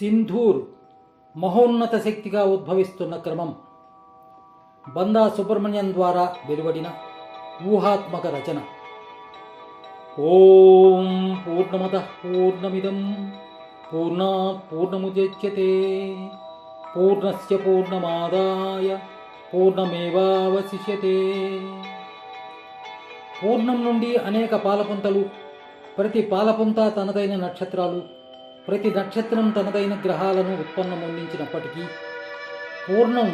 సింధూర్ మహోన్నత శక్తిగా ఉద్భవిస్తున్న క్రమం. బందా సుబ్రహ్మణ్యం ద్వారా వెలువడిన ఊహాత్మక రచన. ఓం పూర్ణమద పూర్ణమిదం పూర్ణా పూర్ణముద్యతే పూర్ణస్య పూర్ణమాదాయ పూర్ణమేవావశిష్యతే. పూర్ణం నుండి అనేక పాలపుంతలు ప్రతి పాలపుంత తనదైన నక్షత్రాలు ప్రతి నక్షత్రం తనదైన గ్రహాలను ఉత్పన్నమొందించినప్పటికీ పూర్ణం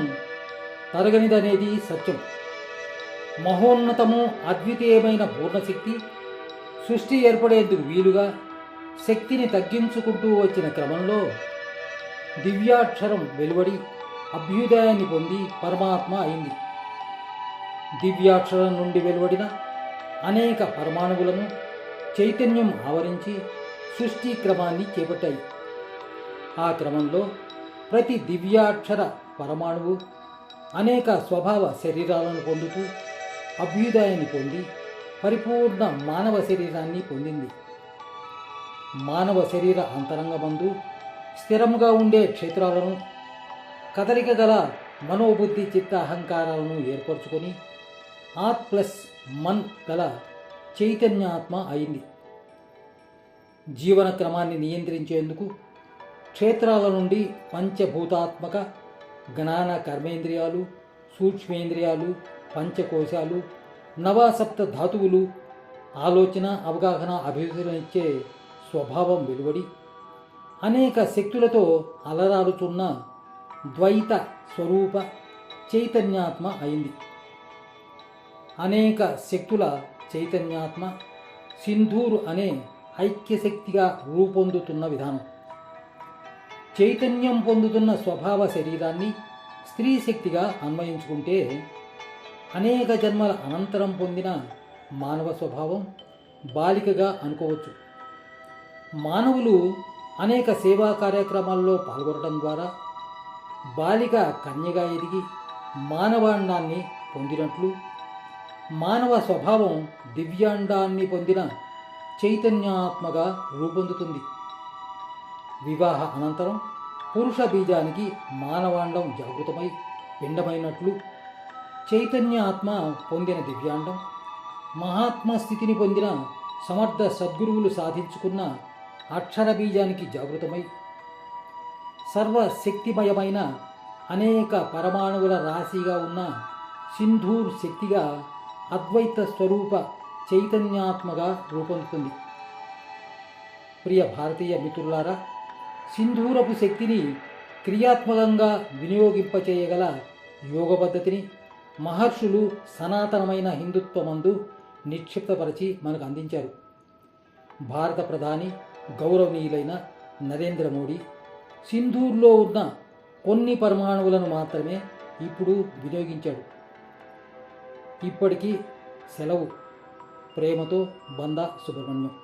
తరగనిదనేది సత్యం. మహోన్నతము అద్వితీయమైన పూర్ణశక్తి సృష్టి ఏర్పడేందుకు వీలుగా శక్తిని తగ్గించుకుంటూ వచ్చిన క్రమంలో దివ్యాక్షరం వెలువడి అభ్యుదయాన్ని పొంది పరమాత్మ అయింది. దివ్యాక్షరం నుండి వెలువడిన అనేక పరమాణువులను చైతన్యం ఆవరించి సృష్టి క్రమాన్ని చేపట్టాయి. ఆ క్రమంలో ప్రతి దివ్యాక్షర పరమాణువు అనేక స్వభావ శరీరాలను పొందుతూ అభ్యుదయాన్ని పొంది పరిపూర్ణ మానవ శరీరాన్ని పొందింది. మానవ శరీర అంతరంగమందు స్థిరముగా ఉండే క్షేత్రాలను కదలిక గల మనోబుద్ధి చిత్త అహంకారాలను ఏర్పరచుకొని ఆత్ ప్లస్ మన్ గల చైతన్యాత్మ అయింది. జీవన క్రమాన్ని నియంత్రించేందుకు క్షేత్రాల నుండి పంచభూతాత్మక జ్ఞాన కర్మేంద్రియాలు సూక్ష్మేంద్రియాలు పంచకోశాలు నవాసప్త ధాతువులు ఆలోచన అవగాహన అభివృద్ధినిచ్చే స్వభావం వెలువడి అనేక శక్తులతో అలరారుచున్న ద్వైత స్వరూప చైతన్యాత్మ అయింది. అనేక శక్తుల చైతన్యాత్మ సింధూరు అనే ఐక్యశక్తిగా రూపొందుతున్న విధానం. చైతన్యం పొందుతున్న స్వభావ శరీరాన్ని స్త్రీ శక్తిగా అన్వయించుకుంటే అనేక జన్మల అనంతరం పొందిన మానవ స్వభావం బాలికగా అనుకోవచ్చు. మానవులు అనేక సేవా కార్యక్రమాల్లో పాల్గొనడం ద్వారా బాలిక కన్యగా ఎదిగి మానవాండాన్ని పొందినట్లు మానవ స్వభావం దివ్యాండాన్ని పొందిన చైతన్యాత్మగా రూపొందుతుంది. వివాహ అనంతరం పురుష బీజానికి మానవాండం జాగృతమై పిండమైనట్లు చైతన్యాత్మ పొందిన దివ్యాండం మహాత్మ స్థితిని పొందిన సమర్థ సద్గురువులు సాధించుకున్న అక్షర బీజానికి జాగృతమై సర్వశక్తిమయమైన అనేక పరమాణువుల రాశిగా ఉన్న సింధూర్ శక్తిగా అద్వైత స్వరూప చైతన్యాత్మగా రూపొందుతుంది. ప్రియ భారతీయ మిత్రులారా సింధూరపు శక్తిని క్రియాత్మకంగా వినియోగింపచేయగల యోగ పద్ధతిని మహర్షులు సనాతనమైన హిందుత్వమందు నిక్షిప్తపరిచి మనకు అందించారు. భారత ప్రధాని గౌరవనీయులైన నరేంద్ర మోడీ సింధూర్లో ఉన్న కొన్ని పరమాణువులను మాత్రమే ఇప్పుడు వినియోగించాడు. ఇప్పటికీ సెలవు. ప్రేమతో బందా సుబ్రహ్మణ్యం